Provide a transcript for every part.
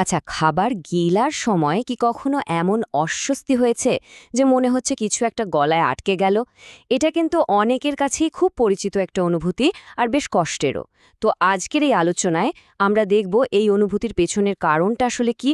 আচ্ছা খাবার গিলার সময় কি কখনো এমন অস্বস্তি হয়েছে যে মনে হচ্ছে কিছু একটা গলায় আটকে গেল? এটা কিন্তু অনেকের কাছেই খুব পরিচিত একটা অনুভূতি আর বেশ কষ্টেরও। তো আজকের এই আলোচনায় আমরা দেখব এই অনুভূতির পেছনের কারণটা আসলে কি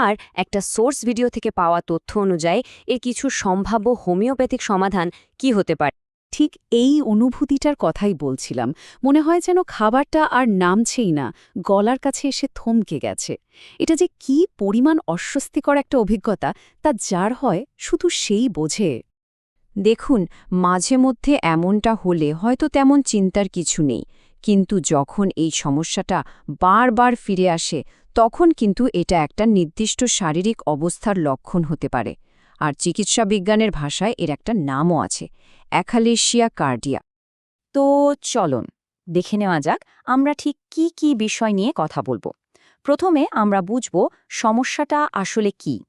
আর একটা সোর্স ভিডিও থেকে পাওয়া তথ্য অনুযায়ী এর কিছু সম্ভাব্য হোমিওপ্যাথিক সমাধান কি হতে পারে। ঠিক এই অনুভূতিটার কথাই বলছিলাম। মনে হয় যেন খাবারটা আর নামছেই না, গলার কাছে এসে থমকে গেছে। এটা যে কি পরিমাণ অস্বস্তিকর একটা অভিজ্ঞতা, তা যার হয় শুধু সেই বোঝে। দেখুন, মাঝে মধ্যে এমনটা হলে হয়তো তেমন চিন্তার কিছু নেই, কিন্তু যখন এই সমস্যাটা বারবার ফিরে আসে, তখন কিন্তু এটা একটা নির্দিষ্ট শারীরিক অবস্থার লক্ষণ হতে পারে। আর চিকিৎসা বিজ্ঞানের ভাষায় এর একটা নামও আছে, অ্যাখালেশিয়া কার্ডিয়া। তো চলন, দেখে নেওয়া যাক আমরা ঠিক কি কি বিষয় নিয়ে কথা বলব। প্রথমে আমরা বুঝব সমস্যাটা আসলে কি।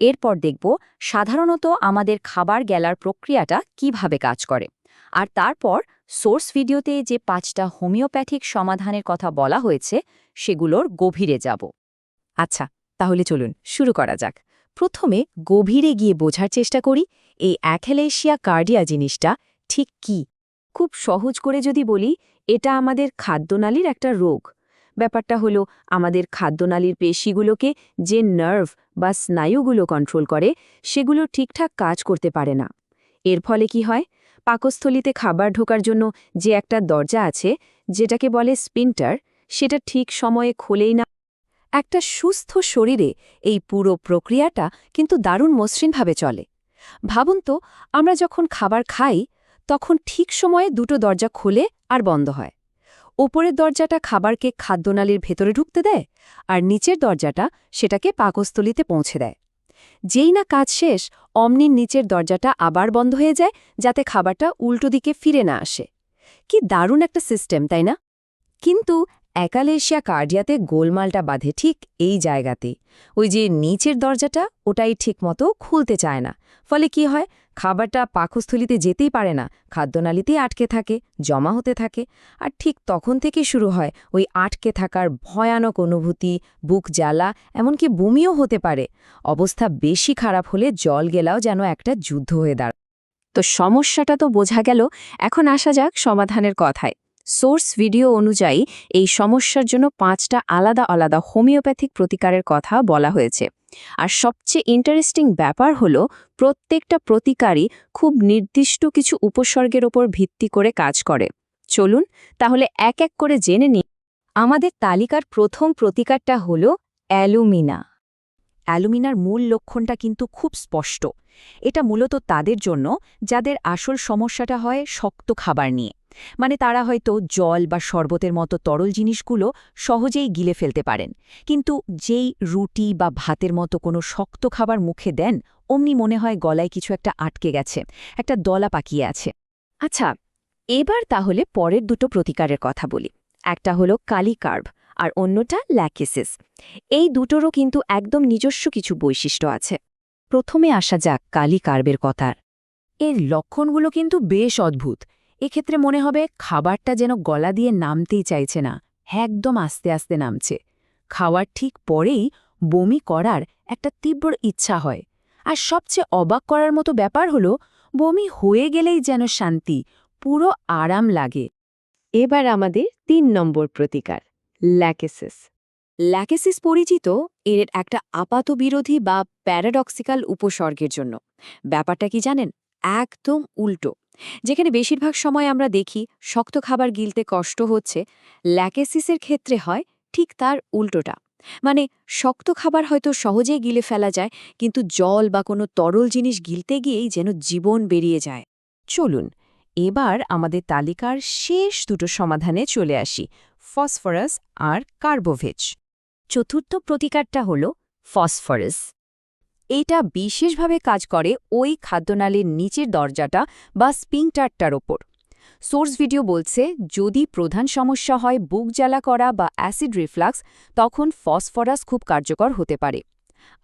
এরপর দেখব সাধারণত আমাদের খাবার গেলার প্রক্রিয়াটা কীভাবে কাজ করে। আর তারপর সোর্স ভিডিওতে যে পাঁচটা হোমিওপ্যাথিক সমাধানের কথা বলা হয়েছে, সেগুলোর গভীরে যাব। আচ্ছা তাহলে চলুন শুরু করা যাক। প্রথমে গভীরে গিয়ে বোঝার চেষ্টা করি, এই অ্যাথেলেশিয়া কার্ডিয়া জিনিসটা ঠিক কি? খুব সহজ করে যদি বলি, এটা আমাদের খাদ্যনালীর একটা রোগ। ব্যাপারটা হলো, আমাদের খাদ্যনালীর পেশিগুলোকে যে নার্ভ বা স্নায়ুগুলো কন্ট্রোল করে, সেগুলো ঠিকঠাক কাজ করতে পারে না। এর ফলে কি হয়? পাকস্থলিতে খাবার ঢোকার জন্য যে একটা দরজা আছে, যেটাকে বলে স্পিন্টার সেটা ঠিক সময়ে খোলেই না একটা সুস্থ শরীরে এই পুরো প্রক্রিয়াটা কিন্তু দারুণ মসৃণভাবে চলে। ভাবুন তো, আমরা যখন খাবার খাই, তখন ঠিক সময়ে দুটো দরজা খোলে আর বন্ধ হয়। ওপরের দরজাটা খাবারকে খাদ্যনালীর ভেতরে ঢুকতে দেয় আর নিচের দরজাটা সেটাকে পাকস্থলিতে পৌঁছে দেয়। যেই না কাজ শেষ, অমনির নিচের দরজাটা আবার বন্ধ হয়ে যায় যাতে খাবারটা উল্টো দিকে ফিরে না আসে। কি দারুণ একটা সিস্টেম, তাই না? কিন্তু অ্যাকালেশিয়া কার্ডিয়াতে গোলমালটা বাঁধে ঠিক এই জায়গাতে। ওই যে নিচের দরজাটা, ওটাই ঠিকমতো খুলতে চায় না। ফলে কি হয়? খাবারটা পাকস্থলিতে যেতেই পারে না, খাদ্যনালীতেই আটকে থাকে, জমা হতে থাকে। আর ঠিক তখন থেকে শুরু হয় ওই আটকে থাকার ভয়ানক অনুভূতি, বুক জ্বালা, এমনকি বমিও হতে পারে। অবস্থা বেশি খারাপ হলে জল গেলাও যেন একটা যুদ্ধ হয়ে দাঁড়ায়। তো সমস্যাটা তো বোঝা গেল, এখন আসা যাক সমাধানের কথায়। সোর্স ভিডিও অনুযায়ী এই সমস্যার জন্য পাঁচটা আলাদা আলাদা হোমিওপ্যাথিক প্রতিকারের কথা বলা হয়েছে। আর সবচেয়ে ইন্টারেস্টিং ব্যাপার হলো, প্রত্যেকটা প্রতিকারই খুব নির্দিষ্ট কিছু উপসর্গের ওপর ভিত্তি করে কাজ করে। চলুন, তাহলে এক এক করে জেনে নিই আমাদের তালিকার প্রথম প্রতিকারটা হল অ্যালুমিনা। অ্যালুমিনার মূল লক্ষণটা কিন্তু খুব স্পষ্ট। এটা মূলত তাদের জন্য, যাদের আসল সমস্যাটা হয় শক্ত খাবার নিয়ে। মানে তারা হয়তো জল বা শরবতের মতো তরল জিনিসগুলো সহজেই গিলে ফেলতে পারেন। কিন্তু যেই রুটি বা ভাতের মতো কোনো শক্ত খাবার মুখে দেন, অমনি মনে হয় গলায় কিছু একটা আটকে গেছে, একটা দলা পাকিয়ে আছে। আচ্ছা এবার তাহলে পরের দুটো প্রতিকারের কথা বলি। একটা হলো কালিকার্ভ আর অন্যটা ল্যাকিসিস। এই দুটোরও কিন্তু একদম নিজস্ব কিছু বৈশিষ্ট্য আছে। প্রথমে আসা যাক কালিকার্বের কথার। এর লক্ষণগুলো কিন্তু বেশ অদ্ভুত। এক্ষেত্রে মনে হবে খাবারটা যেন গলা দিয়ে নামতেই চাইছে না, একদম আস্তে আস্তে নামছে। খাওয়ার ঠিক পরেই বমি করার একটা তীব্র ইচ্ছা হয়। আর সবচেয়ে অবাক করার মতো ব্যাপার হলো, বমি হয়ে গেলেই যেন শান্তি, পুরো আরাম লাগে। এবার আমাদের তিন নম্বর প্রতিকার, ল্যাকেসিস। ল্যাকেসিস পরিচিত এর একটা আপাত বিরোধী বা প্যারাডক্সিক্যাল উপসর্গের জন্য। ব্যাপারটা কি জানেন? একদম উল্টো। যেখানে বেশিরভাগ সময় আমরা দেখি শক্ত খাবার গিলতে কষ্ট হচ্ছে, ল্যাকেসিসের ক্ষেত্রে হয় ঠিক তার উল্টোটা। মানে শক্ত খাবার হয়তো সহজেই গিলে ফেলা যায়, কিন্তু জল বা কোনো তরল জিনিস গিলতে গিয়েই যেন জীবন বেরিয়ে যায়। চলুন, এবার আমাদের তালিকার শেষ দুটো সমাধানে চলে আসি, ফসফরাস আর কার্বোভেজ। চতুর্থ প্রতিকারটা হল ফসফরাস। এটা বিশেষভাবে কাজ করে ওই খাদ্যনালীর নিচের দরজাটা বা স্পিংটারটার ওপর। সোর্স ভিডিও বলছে, যদি প্রধান সমস্যা হয় বুক জ্বালা করা বা অ্যাসিড রিফ্লাক্স, তখন ফসফরাস খুব কার্যকর হতে পারে।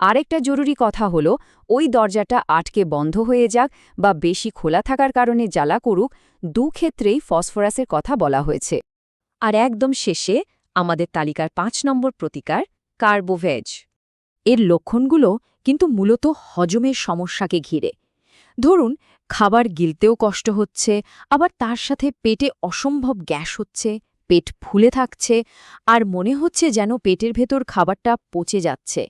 আরেকটা জরুরি কথা হল, ওই দরজাটা আটকে বন্ধ হয়ে যাক বা বেশি খোলা থাকার কারণে জ্বালা করুক, দু ক্ষেত্রেই ফসফরাসের কথা বলা হয়েছে। আর একদম শেষে, আমাদের তালিকার পাঁচ নম্বর প্রতিকার, কার্বোভেজ। এর লক্ষণগুলো কিন্তু মূলত হজমের সমস্যাকে ঘিরে। ধরুন, খাবার গিলতেও কষ্ট হচ্ছে, আবার তার সাথে পেটে অসম্ভব গ্যাস হচ্ছে, পেট ফুলে থাকছে, আর মনে হচ্ছে যেন পেটের ভেতর খাবারটা পচে যাচ্ছে।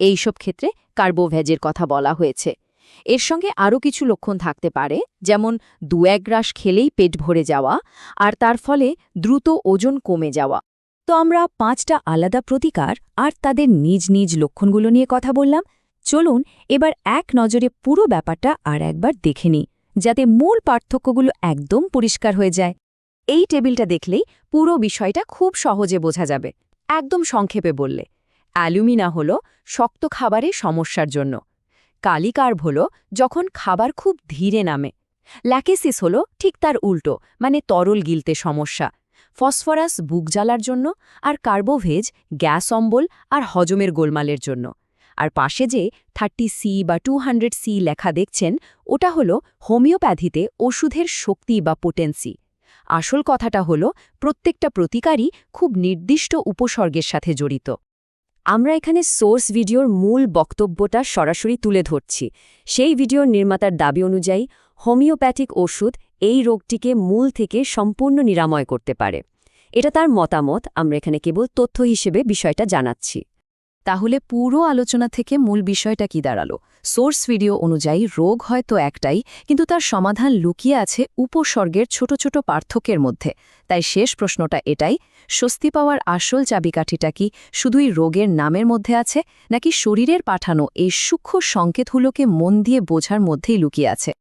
এই সব ক্ষেত্রে কার্বোভ্যাজের কথা বলা হয়েছে। এর সঙ্গে আরও কিছু লক্ষণ থাকতে পারে, যেমন দু এক খেলেই পেট ভরে যাওয়া, আর তার ফলে দ্রুত ওজন কমে যাওয়া। তো আমরা পাঁচটা আলাদা প্রতিকার আর তাদের নিজ নিজ লক্ষণগুলো নিয়ে কথা বললাম। চলুন এবার এক নজরে পুরো ব্যাপারটা আর একবার দেখে নিই, যাতে মূল পার্থক্যগুলো একদম পরিষ্কার হয়ে যায়। এই টেবিলটা দেখলেই পুরো বিষয়টা খুব সহজে বোঝা যাবে, একদম সংক্ষেপে বললে। অ্যালুমিনা হল শক্ত খাবারে সমস্যার জন্য। কালিকার্ভ হল যখন খাবার খুব ধীরে নামে। ল্যাকেসিস হল ঠিক তার উল্টো মানে তরল গিলতে সমস্যা। ফসফরাস বুক জ্বালার জন্য আর কার্বোভেজ, গ্যাস অম্বল আর হজমের গোলমালের জন্য। আর পাশে যে থার্টি সি বা টু সি লেখা দেখছেন, ওটা হল হোমিওপ্যাথিতে ওষুধের শক্তি বা পোটেন্সি। আসল কথাটা হল, প্রত্যেকটা প্রতিকারই খুব নির্দিষ্ট উপসর্গের সাথে জড়িত। আমরা এখানে সোর্স ভিডিওর মূল বক্তব্যটা সরাসরি তুলে ধরছি। সেই ভিডিওর নির্মাতার দাবি অনুযায়ী, হোমিওপ্যাথিক ওষুধ এই রোগটিকে মূল থেকে সম্পূর্ণ নিরাময় করতে পারে। এটা তার মতামত, আমরা এখানে কেবল তথ্য হিসেবে বিষয়টা জানাচ্ছি। তাহলে পুরো আলোচনা থেকে মূল বিষয়টা কি দাঁড়াল? সোর্স ভিডিও অনুযায়ী রোগ হয়তো একটাই, কিন্তু তার সমাধান লুকিয়ে আছে উপসর্গের ছোট ছোট পার্থক্যের মধ্যে। তাই শেষ প্রশ্নটা এটাই, স্বস্তি পাওয়ার আসল চাবিকাঠিটা কি শুধুই রোগের নামের মধ্যে আছে, নাকি শরীরের পাঠানো এই সূক্ষ্ম সংকেতগুলোকে মন দিয়ে বোঝার মধ্যেই লুকিয়ে আছে?